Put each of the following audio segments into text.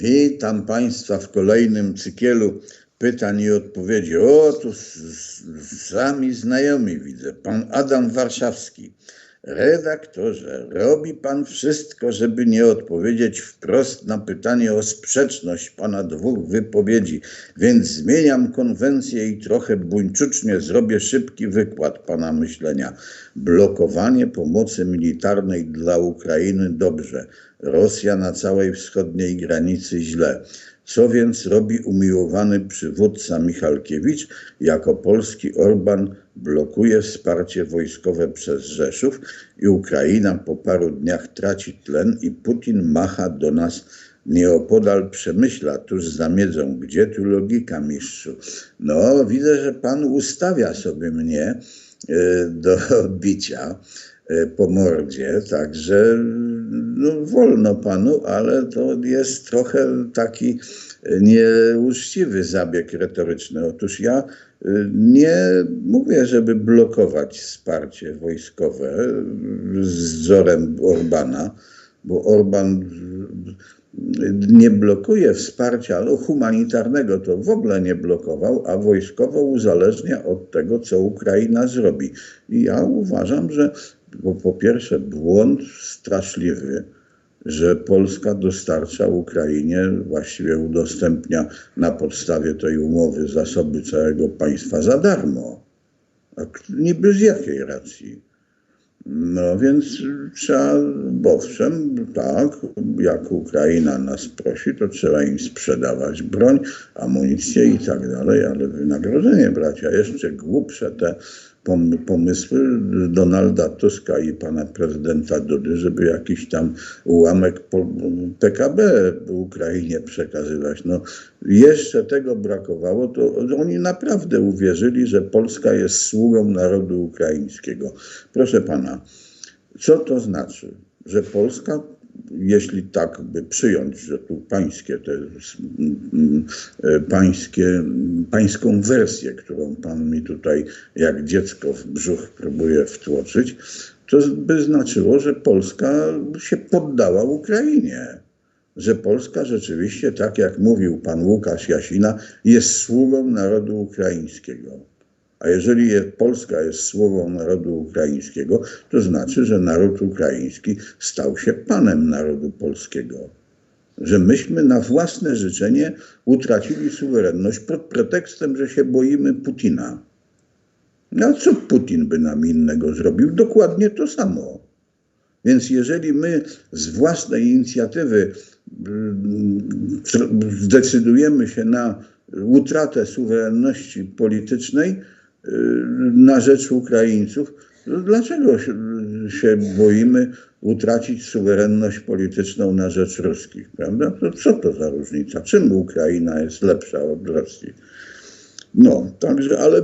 Witam Państwa w kolejnym cykielu pytań i odpowiedzi. O, tu sami znajomi widzę. Pan Adam Warszawski. Redaktorze, robi Pan wszystko, żeby nie odpowiedzieć wprost na pytanie o sprzeczność Pana dwóch wypowiedzi, więc zmieniam konwencję i trochę buńczucznie zrobię szybki wykład Pana myślenia. Blokowanie pomocy militarnej dla Ukrainy dobrze. Rosja na całej wschodniej granicy źle. Co więc robi umiłowany przywódca Michalkiewicz? Jako polski Orban blokuje wsparcie wojskowe przez Rzeszów i Ukraina po paru dniach traci tlen i Putin macha do nas nieopodal Przemyśla, tuż za miedzą. Gdzie tu logika, mistrzu? No, widzę, że pan ustawia sobie mnie e, do bicia e, po mordzie, także no, wolno panu, ale to jest trochę taki nieuczciwy zabieg retoryczny. Otóż ja y, nie mówię, żeby blokować wsparcie wojskowe y, z wzorem Orbana, bo Orban nie blokuje wsparcia no, humanitarnego, to w ogóle nie blokował, a wojskowo uzależnia od tego, co Ukraina zrobi. I ja uważam, że bo po pierwsze błąd straszliwy, że Polska dostarcza Ukrainie, właściwie udostępnia na podstawie tej umowy zasoby całego państwa za darmo. A k- niby z jakiej racji? No więc trzeba, bo owszem, tak, jak Ukraina nas prosi, to trzeba im sprzedawać broń, amunicję i tak dalej, ale wynagrodzenie brać, a jeszcze głupsze te pomysły Donalda Tuska i pana prezydenta Dudy, żeby jakiś tam ułamek PKB Ukrainie przekazywać. No jeszcze tego brakowało, to oni naprawdę uwierzyli, że Polska jest sługą narodu ukraińskiego. Proszę pana, co to znaczy? Że Polska, jeśli tak by przyjąć, że tu pańskie, te e, pańskie, pańską wersję, którą pan mi tutaj jak dziecko w brzuch próbuje wtłoczyć, to by znaczyło, że Polska się poddała Ukrainie. Że Polska rzeczywiście, tak jak mówił pan Łukasz Jasina, jest sługą narodu ukraińskiego. A jeżeli je, Polska jest sługą narodu ukraińskiego, to znaczy, że naród ukraiński stał się panem narodu polskiego. Że myśmy na własne życzenie utracili suwerenność pod pretekstem, że się boimy Putina. No a co Putin by nam innego zrobił? Dokładnie to samo. Więc jeżeli my z własnej inicjatywy mm, zdecydujemy się na utratę suwerenności politycznej na rzecz Ukraińców, dlaczego się, boimy utracić suwerenność polityczną na rzecz ruskich, prawda? To co to za różnica? Czym Ukraina jest lepsza od Rosji? No, także, ale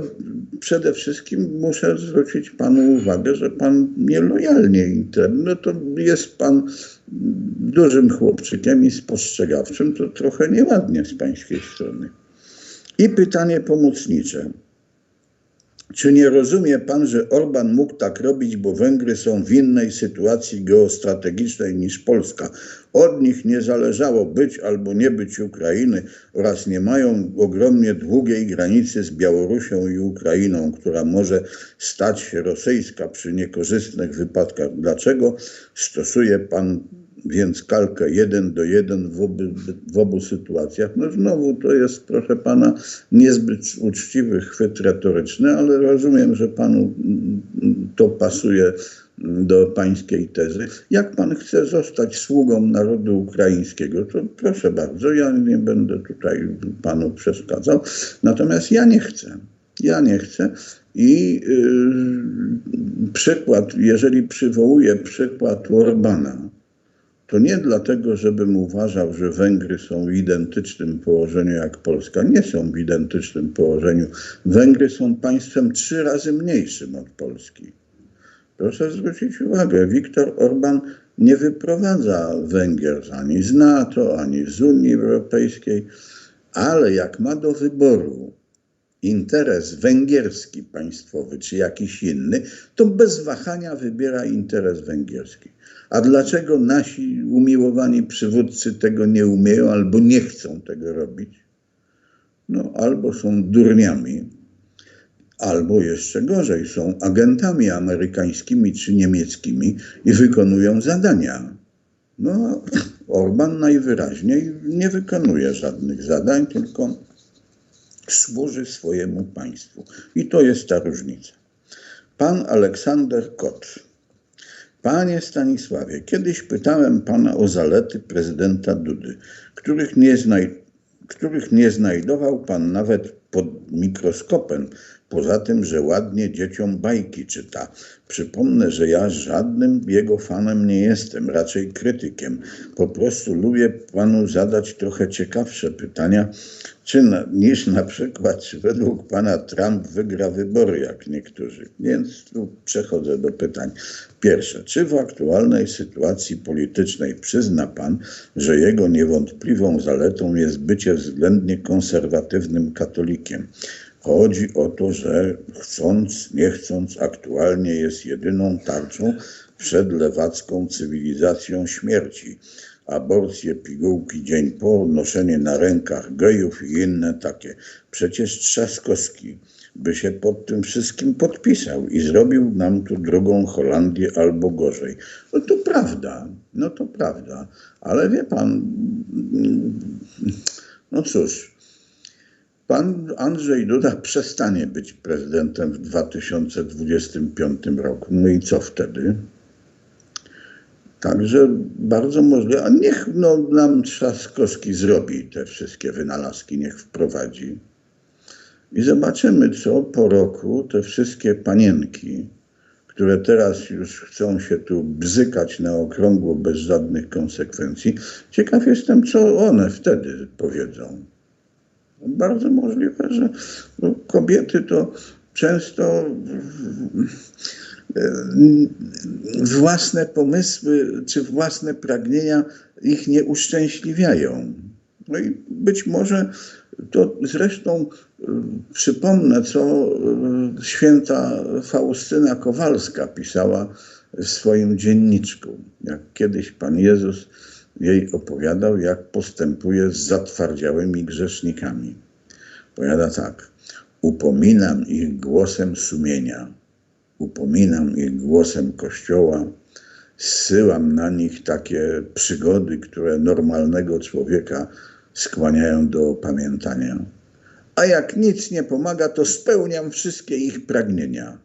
przede wszystkim muszę zwrócić panu uwagę, że pan nielojalnie inter, no to jest pan dużym chłopczykiem i spostrzegawczym, to trochę nieładnie z pańskiej strony. I pytanie pomocnicze. Czy nie rozumie pan, że Orban mógł tak robić, bo Węgry są w innej sytuacji geostrategicznej niż Polska? Od nich nie zależało być albo nie być Ukrainy oraz nie mają ogromnie długiej granicy z Białorusią i Ukrainą, która może stać się rosyjska przy niekorzystnych wypadkach. Dlaczego stosuje pan więc kalkę 1 do 1 w obu, w obu sytuacjach. No znowu to jest, proszę pana, niezbyt uczciwy chwyt retoryczny, ale rozumiem, że panu to pasuje do pańskiej tezy. Jak pan chce zostać sługą narodu ukraińskiego, to proszę bardzo, ja nie będę tutaj panu przeszkadzał. Natomiast ja nie chcę. Ja nie chcę. I yy, przykład, jeżeli przywołuję przykład Orbana, to nie dlatego, żebym uważał, że Węgry są w identycznym położeniu jak Polska. Nie są w identycznym położeniu. Węgry są państwem trzy razy mniejszym od Polski. Proszę zwrócić uwagę, Viktor Orban nie wyprowadza Węgier ani z NATO, ani z Unii Europejskiej, ale jak ma do wyboru interes węgierski państwowy czy jakiś inny, to bez wahania wybiera interes węgierski. A dlaczego nasi umiłowani przywódcy tego nie umieją albo nie chcą tego robić? No, albo są durniami, albo jeszcze gorzej, są agentami amerykańskimi czy niemieckimi i wykonują zadania. No, Orban najwyraźniej nie wykonuje żadnych zadań, tylko służy swojemu państwu. I to jest ta różnica. Pan Aleksander Kot. Panie Stanisławie, kiedyś pytałem pana o zalety prezydenta Dudy, których nie, znaj których nie znajdował pan nawet pod mikroskopem, poza tym, że ładnie dzieciom bajki czyta. Przypomnę, że ja żadnym jego fanem nie jestem, raczej krytykiem. Po prostu lubię panu zadać trochę ciekawsze pytania, czy na, niż na przykład, czy według pana Trump wygra wybory, jak niektórzy. Więc tu przechodzę do pytań. Pierwsze, czy w aktualnej sytuacji politycznej przyzna pan, że jego niewątpliwą zaletą jest bycie względnie konserwatywnym katolikiem? Chodzi o to, że chcąc, nie chcąc, aktualnie jest jedyną tarczą przed lewacką cywilizacją śmierci. Aborcje, pigułki dzień po, noszenie na rękach gejów i inne takie. Przecież Trzaskowski by się pod tym wszystkim podpisał i zrobił nam tu drugą Holandię albo gorzej. No to prawda, no to prawda, ale wie pan, no cóż, Pan Andrzej Duda przestanie być prezydentem w 2025 roku. No i co wtedy? Także bardzo możliwe, a niech no, nam Trzaskowski zrobi te wszystkie wynalazki, niech wprowadzi. I zobaczymy, co po roku te wszystkie panienki, które teraz już chcą się tu bzykać na okrągło bez żadnych konsekwencji, ciekaw jestem, co one wtedy powiedzą. Bardzo możliwe, że no, kobiety to często własne pomysły czy własne pragnienia ich nie uszczęśliwiają. No i być może to zresztą y, przypomnę, co y, święta Faustyna Kowalska pisała w swoim dzienniczku. Jak kiedyś Pan Jezus jej opowiadał, jak postępuje z zatwardziałymi grzesznikami. Powiada tak, upominam ich głosem sumienia, upominam ich głosem Kościoła, zsyłam na nich takie przygody, które normalnego człowieka skłaniają do pamiętania. A jak nic nie pomaga, to spełniam wszystkie ich pragnienia.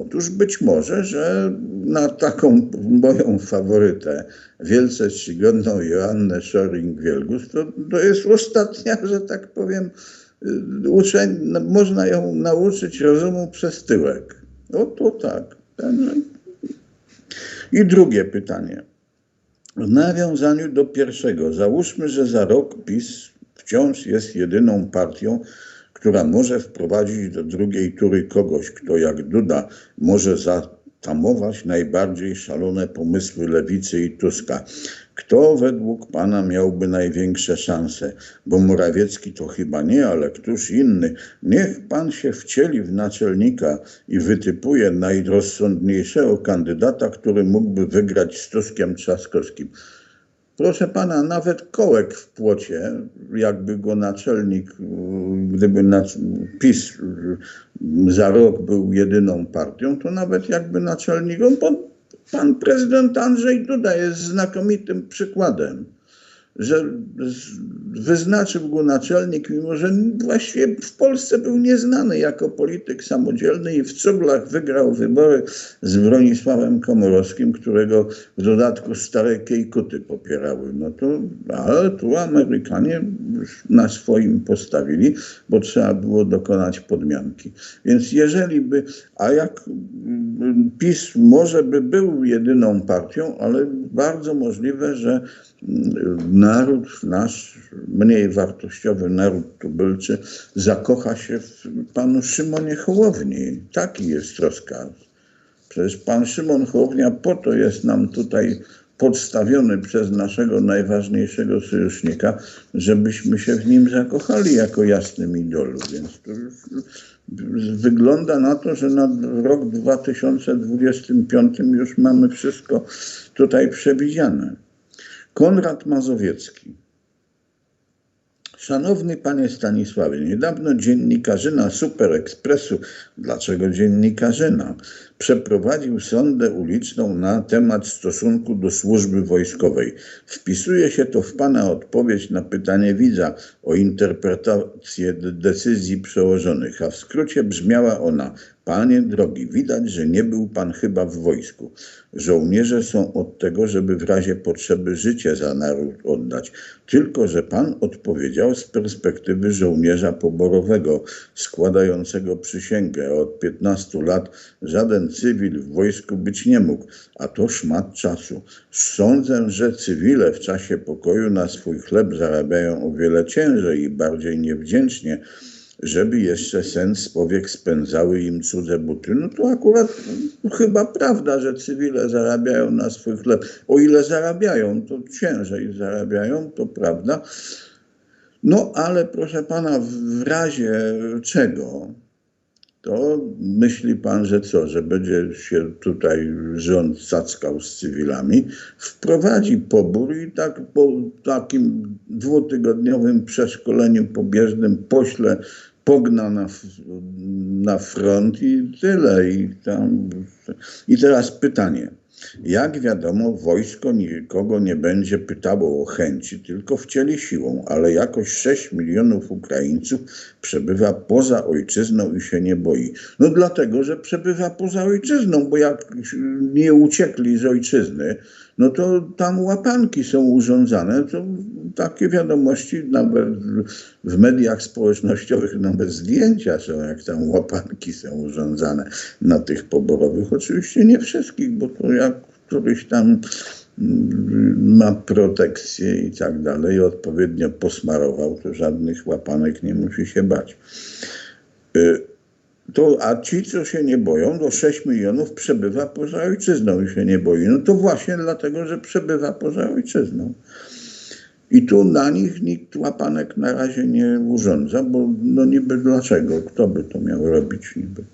Otóż być może, że na taką moją faworytę, wielce czcigodną Joannę Schoring-Wielgus, to, to jest ostatnia, że tak powiem, y, uczeń, no, można ją nauczyć rozumu przez tyłek. O to tak. I drugie pytanie. W nawiązaniu do pierwszego, załóżmy, że za rok PiS wciąż jest jedyną partią, która może wprowadzić do drugiej tury kogoś, kto jak Duda może zatamować najbardziej szalone pomysły lewicy i Tuska. Kto według pana miałby największe szanse? Bo Morawiecki to chyba nie, ale któż inny. Niech pan się wcieli w naczelnika i wytypuje najrozsądniejszego kandydata, który mógłby wygrać z Tuskiem Trzaskowskim. Proszę pana, nawet kołek w płocie, jakby go naczelnik, gdyby PiS za rok był jedyną partią, to nawet jakby naczelnik, on, pan prezydent Andrzej Duda jest znakomitym przykładem że wyznaczył go naczelnik, mimo że właściwie w Polsce był nieznany jako polityk samodzielny i w cuglach wygrał wybory z Bronisławem Komorowskim, którego w dodatku stare Kiejkuty popierały. No to, ale tu Amerykanie na swoim postawili, bo trzeba było dokonać podmianki. Więc jeżeli by, a jak PiS może by był jedyną partią, ale bardzo możliwe, że naród nasz, mniej wartościowy naród tubylczy, zakocha się w panu Szymonie Hołowni. Taki jest rozkaz. Przecież pan Szymon Hołownia po to jest nam tutaj podstawiony przez naszego najważniejszego sojusznika, żebyśmy się w nim zakochali jako jasnym idolu. Więc to wygląda na to, że na rok 2025 już mamy wszystko tutaj przewidziane. Konrad Mazowiecki. Szanowny panie Stanisławie, niedawno dziennikarzyna Super Expressu, dlaczego dziennikarzyna, przeprowadził sondę uliczną na temat stosunku do służby wojskowej. Wpisuje się to w pana odpowiedź na pytanie widza o interpretację decyzji przełożonych, a w skrócie brzmiała ona: Panie drogi, widać, że nie był pan chyba w wojsku. Żołnierze są od tego, żeby w razie potrzeby życie za naród oddać. Tylko, że pan odpowiedział z perspektywy żołnierza poborowego, składającego przysięgę. Od 15 lat żaden cywil w wojsku być nie mógł, a to szmat czasu. Sądzę, że cywile w czasie pokoju na swój chleb zarabiają o wiele ciężej i bardziej niewdzięcznie żeby jeszcze sen z powiek spędzały im cudze buty. No to akurat chyba prawda, że cywile zarabiają na swój chleb. O ile zarabiają, to ciężej zarabiają, to prawda. No ale proszę pana, w razie czego? To myśli pan, że co, że będzie się tutaj rząd cackał z cywilami, wprowadzi pobór i tak po takim dwutygodniowym przeszkoleniu pobieżnym pośle pogna na, na front i tyle. I, tam. I teraz pytanie. Jak wiadomo, wojsko nikogo nie będzie pytało o chęci, tylko wcieli siłą, ale jakoś 6 milionów Ukraińców przebywa poza ojczyzną i się nie boi. No dlatego, że przebywa poza ojczyzną, bo jak nie uciekli z ojczyzny, no to tam łapanki są urządzane. To takie wiadomości nawet w mediach społecznościowych, nawet zdjęcia są, jak tam łapanki są urządzane na tych poborowych. Oczywiście nie wszystkich, bo to jak któryś tam mm, ma protekcję i tak dalej, odpowiednio posmarował, to żadnych łapanek nie musi się bać. To, a ci, co się nie boją, do 6 milionów przebywa poza ojczyzną i się nie boi. No to właśnie dlatego, że przebywa poza ojczyzną. I tu na nich nikt łapanek na razie nie urządza, bo no niby dlaczego? Kto by to miał robić niby?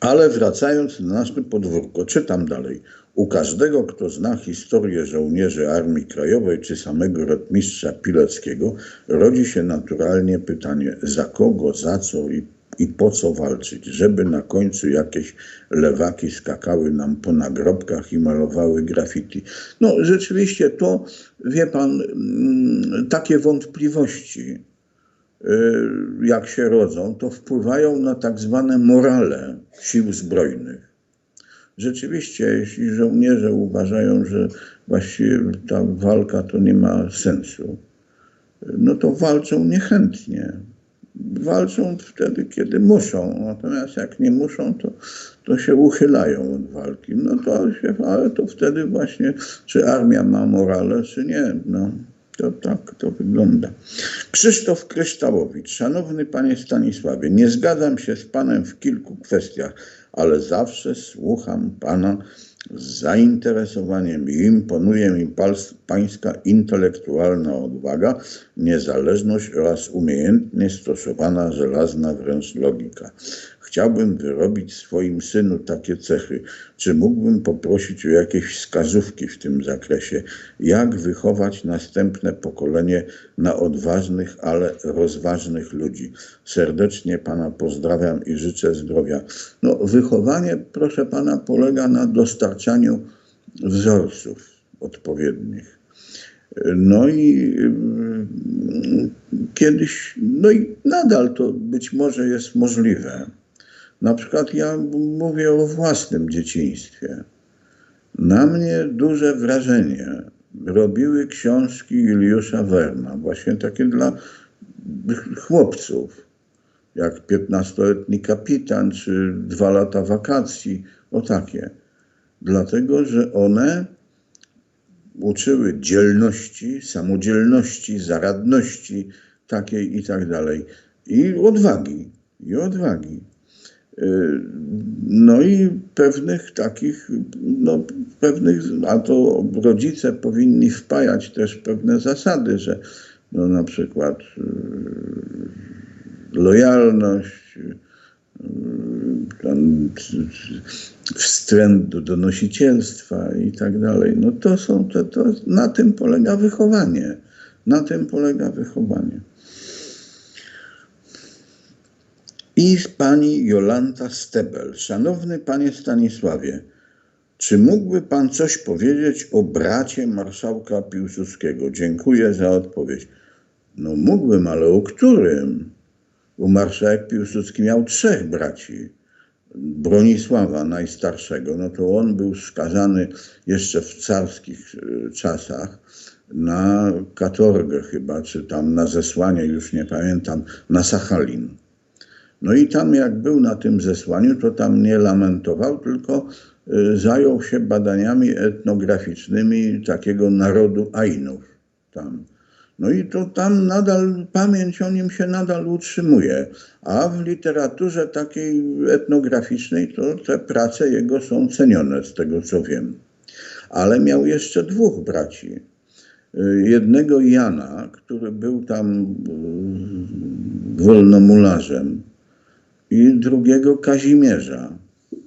Ale wracając na nasze podwórko, czytam dalej. U każdego, kto zna historię żołnierzy Armii Krajowej czy samego rotmistrza Pileckiego, rodzi się naturalnie pytanie, za kogo, za co i i po co walczyć, żeby na końcu jakieś lewaki skakały nam po nagrobkach i malowały graffiti. No rzeczywiście to, wie pan, mm, takie wątpliwości, y, jak się rodzą, to wpływają na tak zwane morale sił zbrojnych. Rzeczywiście, jeśli żołnierze uważają, że właściwie ta walka to nie ma sensu, no to walczą niechętnie walczą wtedy, kiedy muszą. Natomiast jak nie muszą, to, to się uchylają od walki. No to się, ale to wtedy właśnie, czy armia ma morale, czy nie. No. To tak to wygląda. Krzysztof Kryształowicz. Szanowny panie Stanisławie, nie zgadzam się z panem w kilku kwestiach, ale zawsze słucham pana z zainteresowaniem imponuje mi pańska intelektualna odwaga, niezależność oraz umiejętnie stosowana żelazna wręcz logika. Chciałbym wyrobić swoim synu takie cechy. Czy mógłbym poprosić o jakieś wskazówki w tym zakresie? Jak wychować następne pokolenie na odważnych, ale rozważnych ludzi? Serdecznie Pana pozdrawiam i życzę zdrowia. No, wychowanie, proszę Pana, polega na dostarczaniu wzorców odpowiednich. No i mm, kiedyś, no i nadal to być może jest możliwe. Na przykład ja mówię o własnym dzieciństwie. Na mnie duże wrażenie robiły książki Juliusza Werna, właśnie takie dla chłopców, jak 15-letni kapitan, czy dwa lata wakacji, o takie. Dlatego, że one uczyły dzielności, samodzielności, zaradności takiej i tak dalej. I odwagi, i odwagi. No i pewnych takich, no pewnych, a to rodzice powinni wpajać też pewne zasady, że no na przykład lojalność, tam, wstręt do donosicielstwa i tak dalej. No to są, to, to, na tym polega wychowanie. Na tym polega wychowanie. I pani Jolanta Stebel. Szanowny panie Stanisławie, czy mógłby pan coś powiedzieć o bracie marszałka Piłsudskiego? Dziękuję za odpowiedź. No mógłbym, ale o którym? Bo marszałek Piłsudski miał trzech braci. Bronisława najstarszego, no to on był skazany jeszcze w carskich e, czasach na katorgę chyba, czy tam na zesłanie, już nie pamiętam, na Sachalin. No i tam jak był na tym zesłaniu, to tam nie lamentował, tylko y, zajął się badaniami etnograficznymi takiego narodu Ainów tam. No i to tam nadal, pamięć o nim się nadal utrzymuje, a w literaturze takiej etnograficznej to te prace jego są cenione, z tego co wiem. Ale miał jeszcze dwóch braci. Y, jednego Jana, który był tam y, wolnomularzem, i drugiego Kazimierza.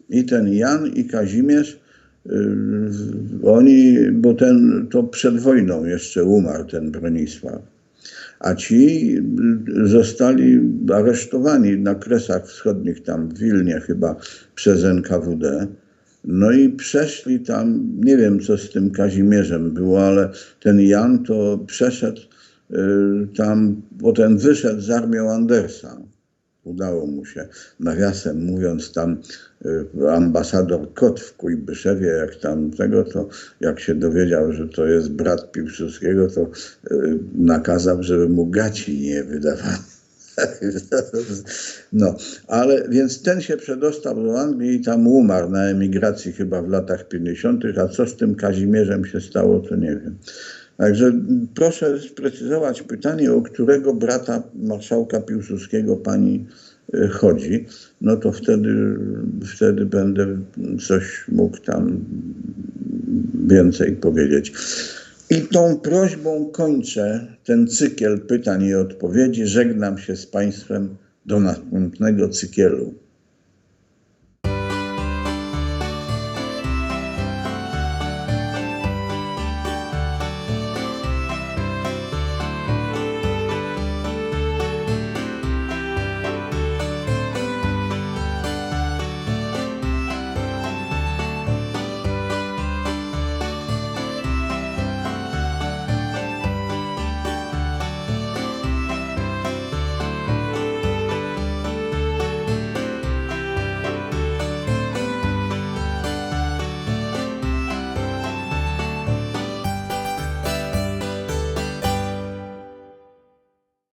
I ten Jan i Kazimierz, y, oni, bo ten to przed wojną jeszcze umarł, ten Bronisław. A ci zostali aresztowani na Kresach Wschodnich, tam w Wilnie chyba, przez NKWD. No i przeszli tam, nie wiem co z tym Kazimierzem było, ale ten Jan to przeszedł y, tam, potem wyszedł z armią Andersa udało mu się. Nawiasem mówiąc, tam y, ambasador Kot w Kujbyszewie, jak tam tego, to jak się dowiedział, że to jest brat Piłsudskiego, to y, nakazał, żeby mu gaci nie wydawano. No, ale więc ten się przedostał do Anglii i tam umarł na emigracji chyba w latach 50., a co z tym Kazimierzem się stało, to nie wiem. Także proszę sprecyzować pytanie, o którego brata marszałka Piłsudskiego pani e, chodzi, no to wtedy, wtedy będę coś mógł tam więcej powiedzieć. I tą prośbą kończę ten cykiel pytań i odpowiedzi. Żegnam się z Państwem do następnego cyklu.